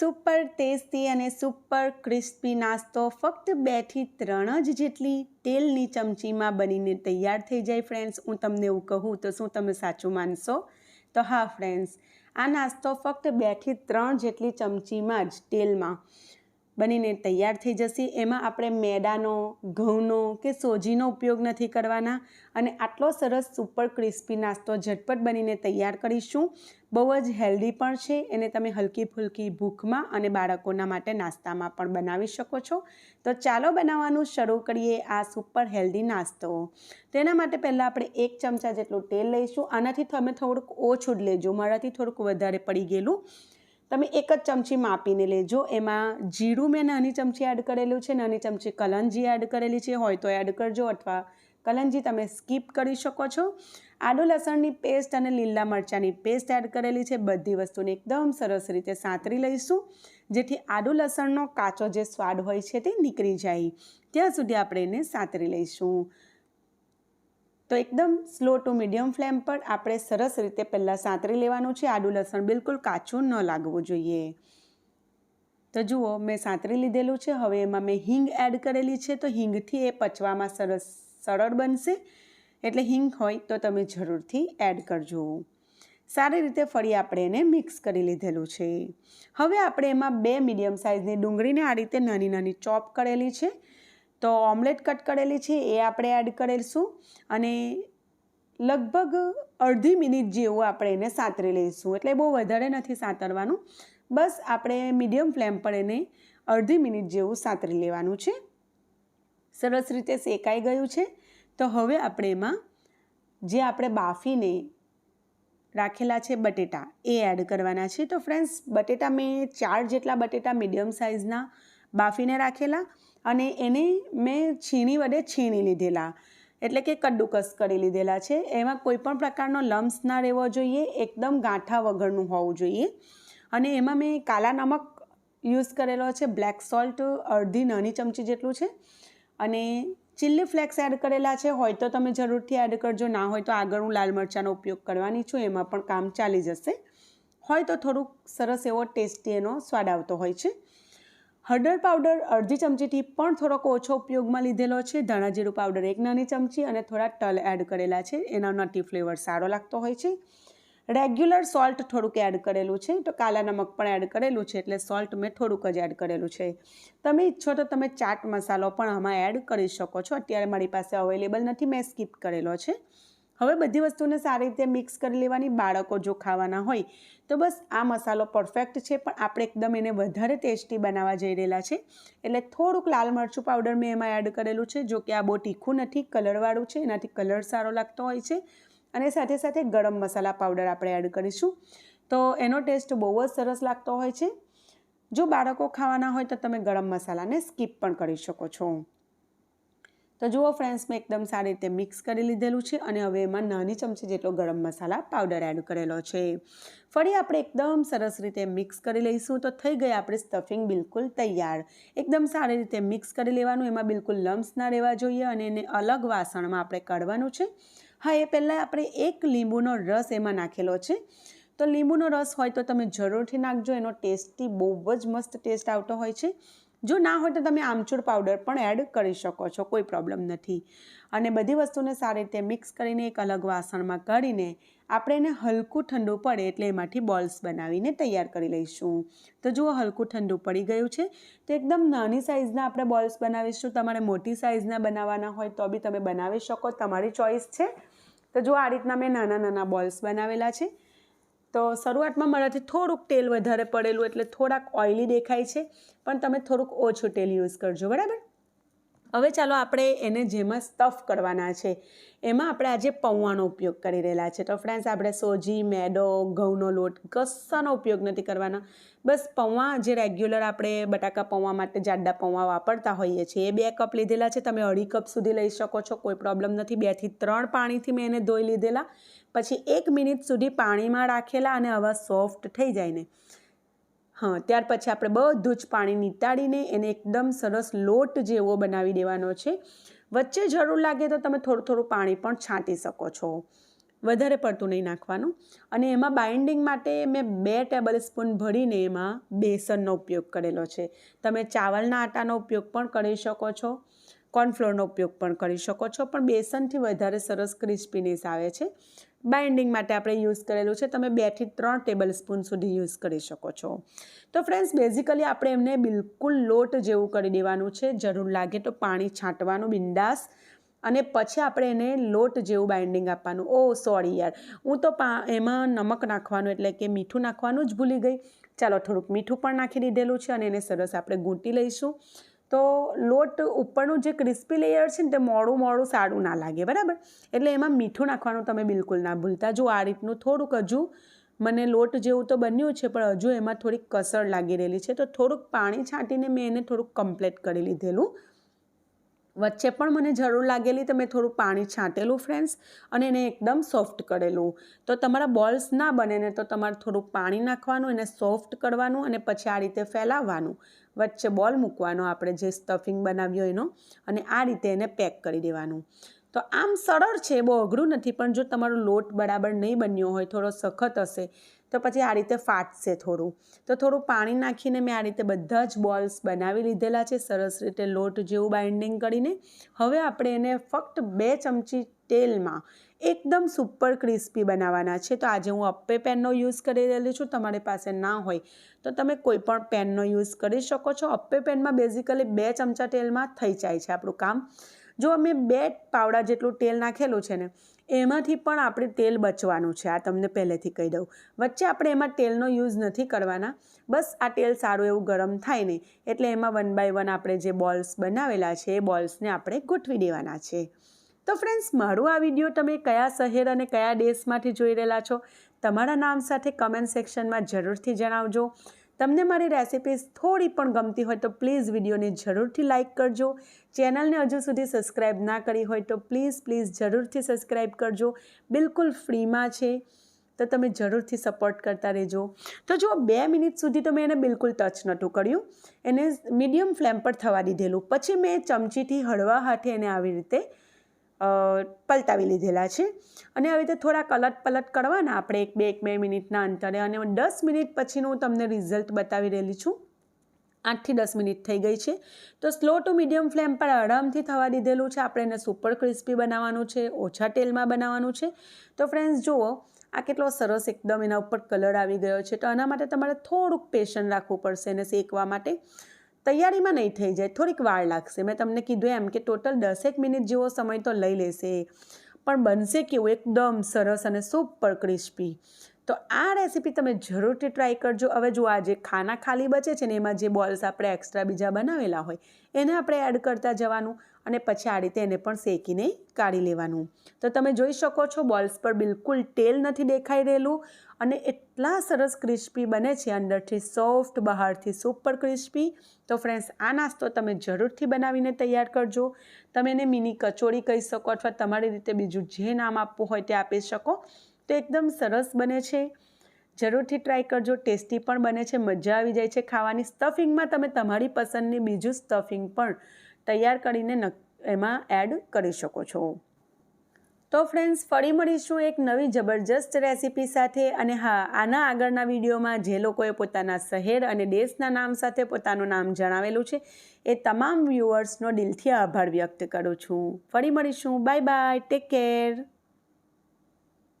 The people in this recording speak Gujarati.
સુપર ટેસ્ટી અને સુપર ક્રિસ્પી નાસ્તો ફક્ત બેથી ત્રણ જ જેટલી તેલની ચમચીમાં બનીને તૈયાર થઈ જાય ફ્રેન્ડ્સ હું તમને એવું કહું તો શું તમે સાચું માનશો? તો હા ફ્રેન્ડ્સ આ નાસ્તો ફક્ત બેથી ત્રણ જેટલી ચમચીમાં જ તેલમાં બનીને તૈયાર થઈ જશે. એમાં આપણે મેદાનો, ઘઉંનો કે સોજીનો ઉપયોગ નથી કરવાના અને આટલો સરસ સુપર ક્રિસ્પી નાસ્તો ઝટપટ બનીને તૈયાર કરીશું. બહુ જ હેલ્ધી પણ છે. એને તમે હલકી ફુલકી ભૂખમાં અને બાળકોના માટે નાસ્તામાં પણ બનાવી શકો છો. તો ચાલો બનાવવાનું શરૂ કરીએ આ સુપર હેલ્ધી નાસ્તો. તેના માટે પહેલાં આપણે એક ચમચા જેટલું તેલ લઈશું. આનાથી તમે થોડુંક ઓછું જ લેજો. મારાથી થોડુંક વધારે પડી ગયેલું. તમે એક જ ચમચી માપીને લેજો. એમાં જીરું મેં નાની ચમચી એડ કરેલું છે, નાની ચમચી કલંજી એડ કરેલી છે, હોય તો એડ કરજો અથવા કલંજી તમે સ્કીપ કરી શકો છો. આદુ લસણની પેસ્ટ અને લીલા મરચાંની પેસ્ટ એડ કરેલી છે. બધી વસ્તુને એકદમ સરસ રીતે સાંતરી લઈશું, જેથી આદુ લસણનો કાચો જે સ્વાદ હોય છે તે નીકળી જાય. ત્યાં સુધી આપણે એને સાંતરી લઈશું. તો એકદમ સ્લો ટુ મીડિયમ ફ્લેમ પર આપણે સરસ રીતે પહેલાં સાંતરી લેવાનું છે. આદુ લસણ બિલકુલ કાચું ન લાગવું જોઈએ. તો જુઓ, મેં સાંતરી લીધેલું છે. હવે એમાં મેં હિંગ એડ કરેલી છે. તો હિંગથી એ પચવામાં સરસ સરળ બનશે. એટલે હિંગ હોય તો તમે જરૂરથી એડ કરજો. સારી રીતે ફરી આપણે એને મિક્સ કરી લીધેલું છે. હવે આપણે એમાં બે મીડિયમ સાઇઝની ડુંગળીને આ રીતે નાની નાની ચોપ કરેલી છે. તો ઓમલેટ કટ કરેલી છે, એ આપણે એડ કરીશું અને લગભગ અડધી મિનિટ જેવું આપણે એને સાતરી લઈશું. એટલે બહુ વધારે નથી સાતરવાનું. બસ આપણે મીડિયમ ફ્લેમ પર એને અડધી મિનિટ જેવું સાતરી લેવાનું છે. સરસ રીતે શેકાઈ ગયું છે. તો હવે આપણે એમાં જે આપણે બાફીને રાખેલા છે બટેટા, એ એડ કરવાના છે. તો ફ્રેન્ડ્સ બટેટા મેં ચાર જેટલા બટેટા મીડિયમ સાઇઝના બાફીને રાખેલા. અને એને મેં છીણી વડે છીણી લીધેલા. એટલે કે કદ્દુકસ કરી લીધેલા છે. એમાં કોઈપણ પ્રકારનો લમ્સ ના રહેવો જોઈએ, એકદમ ગાંઠા વગરનું હોવું જોઈએ. અને એમાં મેં કાલા નમક યુઝ કરેલો છે, બ્લેક સોલ્ટ, અડધી નાની ચમચી જેટલું છે. અને ચીલી ફ્લેક્સ એડ કરેલા છે, હોય તો તમે જરૂરથી એડ કરજો, ના હોય તો આગળ હું લાલ મરચાંનો ઉપયોગ કરવાની છું, એમાં પણ કામ ચાલી જશે. હોય તો થોડુંક સરસ એવો ટેસ્ટી એનો સ્વાદ આવતો હોય છે. હળદર પાવડર, અડધી ચમચીથી પણ થોડોક ઓછો ઉપયોગમાં લીધેલો છે. ધાણા જીરું પાવડર એક નાની ચમચી અને થોડા તલ એડ કરેલા છે. એનો નટી ફ્લેવર સારો લાગતો હોય છે. રેગ્યુલર સોલ્ટ થોડુંક એડ કરેલું છે. તો કાલા નમક પણ એડ કરેલું છે એટલે સોલ્ટ મેં થોડુંક જ એડ કરેલું છે. તમે ઈચ્છો તો તમે ચાટ મસાલો પણ આમાં એડ કરી શકો છો. અત્યારે મારી પાસે અવેલેબલ નથી. મેં સ્કીપ કરેલો છે. હવે બધી વસ્તુને સારી રીતે મિક્સ કરી લેવાની, બાળકો જો ખાવાના હોય, તો બસ આ મસાલો પરફેક્ટ છે, પણ આપણે એકદમ એને વધારે ટેસ્ટી બનાવવા જઈ રહેલા છે. એટલે થોડુંક લાલ મરચું પાવડર મેં એમાં એડ કરેલું છે, જો કે આ બહુ તીખું નથી કલરવાળું છે, એનાથી કલર સારો લાગતો હોય છે. અને સાથે સાથે ગરમ મસાલા પાવડર આપણે એડ કરીશું. તો એનો ટેસ્ટ બહુ જ સરસ લાગતો હોય છે. જો બાળકો ખાવાના હોય, તો તમે ગરમ મસાલાને સ્કીપ પણ કરી શકો છો. તો જુઓ ફ્રેન્ડ્સ મેં એકદમ સારી રીતે મિક્સ કરી લીધેલું છે અને હવે એમાં નાની ચમચી જેટલો ગરમ મસાલા પાવડર એડ કરેલો છે. ફરી આપણે એકદમ સરસ રીતે મિક્સ કરી લઈશું તો થઈ ગઈ આપણે સ્ટફિંગ બિલકુલ તૈયાર. એકદમ સારી રીતે મિક્સ કરી લેવાનું, એમાં બિલકુલ લમ્સ ના રહેવા જોઈએ અને એને અલગ વાસણમાં આપણે કાઢવાનું છે. હા, એ પહેલાં આપણે એક લીંબુનો રસ એમાં નાખેલો છે. તો લીંબુનો રસ હોય તો તમે જરૂરથી નાખજો, એનો ટેસ્ટી બહુ જ મસ્ત ટેસ્ટ આવતો હોય છે. જો ના હોય તો તમે આમચૂર પાવડર પણ એડ કરી શકો છો, કોઈ પ્રોબ્લેમ નથી. અને બધી વસ્તુને સારી રીતે મિક્સ કરીને એક અલગ વાસણમાં કરીને આપણે એને હલકું ઠંડુ પડે એટલે એમાંથી બોલ્સ બનાવીને તૈયાર કરી લઈશું. તો જુઓ હલકું ઠંડુ પડી ગયું છે. તો એકદમ નાની સાઇઝના આપણે બોલ્સ બનાવીશું. તમારે મોટી સાઇઝના બનાવવાના હોય તો બી તમે બનાવી શકો. તમારી ચોઈસ છે. તો જો આ રીતના મેં નાના નાના બોલ્સ બનાવેલા છે. તો શરૂઆતમાં મારાથી થોડુંક તેલ વધારે પડેલું એટલે થોડાક ઓઇલી દેખાય છે, પણ તમે થોડુંક ઓછું તેલ યુઝ કરજો, બરાબર? હવે ચાલો આપણે એને જેમાં સ્ટફ કરવાના છે, એમાં આપણે આજે પૌવાનો ઉપયોગ કરી રહેલા છે. તો ફ્રેન્ડ્સ આપણે સોજી, મેદો, ઘઉંનો લોટ કશાનો ઉપયોગ નથી કરવાનો. બસ પૌવા જે રેગ્યુલર આપણે બટાકા પૌવા માટે જાડા પૌવા વાપરતા હોઈએ છીએ, એ બે કપ લીધેલા છે. તમે અઢી કપ સુધી લઈ શકો છો, કોઈ પ્રોબ્લેમ નથી. બેથી ત્રણ પાણીથી મેં એને ધોઈ લીધેલા. પછી એક મિનિટ સુધી પાણીમાં રાખેલા અને આવા સોફ્ટ થઈ જાય ને. હા, ત્યાર પછી આપણે બધું જ પાણી નીતાડીને એને એકદમ સરસ લોટ જેવો બનાવી દેવાનો છે. વચ્ચે જરૂર લાગે તો તમે થોડું થોડું પાણી પણ છાંટી શકો છો. વધારે પડતું નહીં નાખવાનું. અને એમાં બાઇન્ડિંગ માટે મેં બે ટેબલ સ્પૂન ભરીને એમાં બેસનનો ઉપયોગ કરેલો છે. તમે ચાવલના આટાનો ઉપયોગ પણ કરી શકો છો. કોર્નફ્લોરનો ઉપયોગ પણ કરી શકો છો. પણ બેસનથી વધારે સરસ ક્રિસ્પીનેસ આવે છે. બાઇન્ડિંગ માટે આપણે યુઝ કરેલું છે. તમે બેથી ત્રણ ટેબલ સ્પૂન સુધી યુઝ કરી શકો છો. તો ફ્રેન્ડ્સ, બેઝિકલી આપણે એમને બિલકુલ લોટ જેવું કરી દેવાનું છે. જરૂર લાગે તો પાણી છાંટવાનું બિંદાસ. અને પછી આપણે એને લોટ જેવું બાઇન્ડિંગ આપવાનું. ઓ, સોરી યાર. હું તો પા, એમાં નમક નાખવાનું એટલે કે મીઠું નાખવાનું જ ભૂલી ગઈ. ચાલો થોડુંક મીઠું પણ નાખી દીધેલું છે અને એને સરસ આપણે ગૂંટી લઈશું. તો લોટ ઉપરનું જે ક્રિસ્પી લેયર છે ને તે મોડું મોડું સારું ના લાગે, બરાબર? એટલે એમાં મીઠું નાખવાનું તમે બિલકુલ ના ભૂલતા. જો આ રીતનું થોડુંક હજુ મને લોટ જેવું તો બન્યું છે, પણ હજુ એમાં થોડીક કસર લાગી રહેલી છે. તો થોડુંક પાણી છાંટીને મેં એને થોડુંક કમ્પ્લેટ કરી લીધેલું. વચ્ચે પણ મને જરૂર લાગેલી તો મેં થોડું પાણી છાંટેલું ફ્રેન્ડ્સ અને એને એકદમ સોફ્ટ કરેલું. તો તમારા બોલ્સ ના બને ને તો તમારે થોડું પાણી નાખવાનું, એને સોફ્ટ કરવાનું અને પછી આ રીતે ફેલાવવાનું. વચ્ચે બોલ મૂકવાનો આપણે જે સ્ટફિંગ બનાવ્યો એનો, અને આ રીતે એને પેક કરી દેવાનું. તો આમ સરળ છે, બહુ અઘરું નથી, પણ જો તમારો લોટ બરાબર નહીં બન્યો હોય, થોડો સખત હશે, તો પછી આ રીતે ફાટશે થોડું. તો થોડું પાણી નાખીને મેં આ રીતે બધા જ બોલ્સ બનાવી લીધેલા છે, સરસ રીતે લોટ જેવું બાઇન્ડિંગ કરીને. હવે આપણે એને ફક્ત બે ચમચી તેલમાં એકદમ સુપર ક્રિસ્પી બનાવવાના છે. તો આજે હું અપ્પે પેનનો યુઝ કરી રહેલી છું, તમારી પાસે ના હોય, તો તમે કોઈ પણ પેનનો યુઝ કરી શકો છો. અપ્પે પેનમાં બેઝિકલી બે ચમચા તેલમાં થઈ જાય છે આપણું કામ. જો અમે બે પાવડા જેટલું તેલ નાખેલું છે ને, એમાંથી પણ આપણે તેલ બચવાનું છે, આ તમને પહેલેથી કહી દઉં. વચ્ચે આપણે એમાં તેલનો યુઝ નથી કરવાના, બસ આ તેલ સારું એવું ગરમ થાય ને એટલે એમાં વન બાય વન આપણે જે બોલ્સ બનાવેલા છે, એ બોલ્સને આપણે ગોઠવી દેવાના છે. તો ફ્રેન્ડ્સ મારું આ વીડિયો તમે કયા શહેર અને કયા દેશમાંથી જોઈ રહેલા છો? તમારા નામ સાથે કમેન્ટ સેક્શનમાં જરૂરથી જણાવજો. તમને મારી રેસિપીઝ થોડી પણ ગમતી હોય તો પ્લીઝ વિડીયોને જરૂરથી લાઇક કરજો. ચેનલને હજુ સુધી સબસ્ક્રાઈબ ના કરી હોય તો પ્લીઝ પ્લીઝ જરૂરથી સબસ્ક્રાઈબ કરજો. બિલકુલ ફ્રીમાં છે. તો તમે જરૂરથી સપોર્ટ કરતા રહેજો. તો જો બે મિનિટ સુધી તો મેં એને બિલકુલ ટચ નહોતું કર્યું. એને મીડિયમ ફ્લેમ પર થવા દીધેલું. પછી મેં ચમચીથી હળવા હાથે એને આવી રીતે પલટાવી લીધેલા છે. અને આવી રીતે થોડાક અલટ પલટ કરવાના આપણે એક બે એક બે મિનિટના અંતરે અને દસ મિનિટ પછીનું હું તમને રિઝલ્ટ બતાવી રહેલી છું. આઠથી દસ મિનિટ થઈ ગઈ છે. તો સ્લો ટુ મીડિયમ ફ્લેમ પર આરામથી થવા દીધેલું છે. આપણે એને સુપર ક્રિસ્પી બનાવવાનું છે, ઓછા તેલમાં બનાવવાનું છે. તો ફ્રેન્ડ્સ જુઓ, આ કેટલો સરસ એકદમ એના ઉપર કલર આવી ગયો છે. તો આના માટે તમારે થોડુંક પેશન રાખવું પડશે એને શેકવા માટે. તૈયારીમાં નહીં થઈ જાય, થોડીક વાર લાગશે. મેં તમને કીધું એમ કે ટોટલ દસેક મિનિટ જેવો સમય તો લઈ લેશે. પણ બનશે કેવું? એકદમ સરસ અને સુપર ક્રિસ્પી. તો આ રેસીપી તમે જરૂરથી ટ્રાય કરજો. હવે જો આ જે ખાના ખાલી બચે છે ને, એમાં જે બોલ્સ આપણે એક્સ્ટ્રા બીજા બનાવેલા હોય, એને આપણે એડ કરતા જવાનું અને પછી આ રીતે એને પણ શેકીને કાઢી લેવાનું. તો તમે જોઈ શકો છો, બોલ્સ પર બિલકુલ તેલ નથી દેખાઈ રહેલું. અને એટલા સરસ ક્રિસ્પી બને છે, અંદરથી સોફ્ટ, બહારથી સુપર ક્રિસ્પી. તો ફ્રેન્ડ્સ, આ નાસ્તો તમે જરૂરથી બનાવીને તૈયાર કરજો. તમે એને મિની કચોરી કહી શકો અથવા તમારી રીતે બીજું જે નામ આપવું હોય તે આપી શકો. તો એકદમ સરસ બને છે. જરૂરથી ટ્રાય કરજો, ટેસ્ટી પણ બને છે, મજા આવી જાય છે ખાવાની. સ્ટફિંગમાં તમે તમારી પસંદની બીજું સ્ટફિંગ પણ તૈયાર કરીને એમાં એડ કરી શકો છો. તો ફ્રેન્ડ્સ ફરી મળીશું એક નવી જબરજસ્ત રેસીપી સાથે. અને હા, આના આગળના વિડીયોમાં જે લોકોએ પોતાના શહેર અને દેશના નામ સાથે પોતાનું નામ જણાવેલું છે, એ તમામ વ્યુઅર્સનો દિલથી આભાર વ્યક્ત કરું છું. ફરી મળીશું. Bye bye take care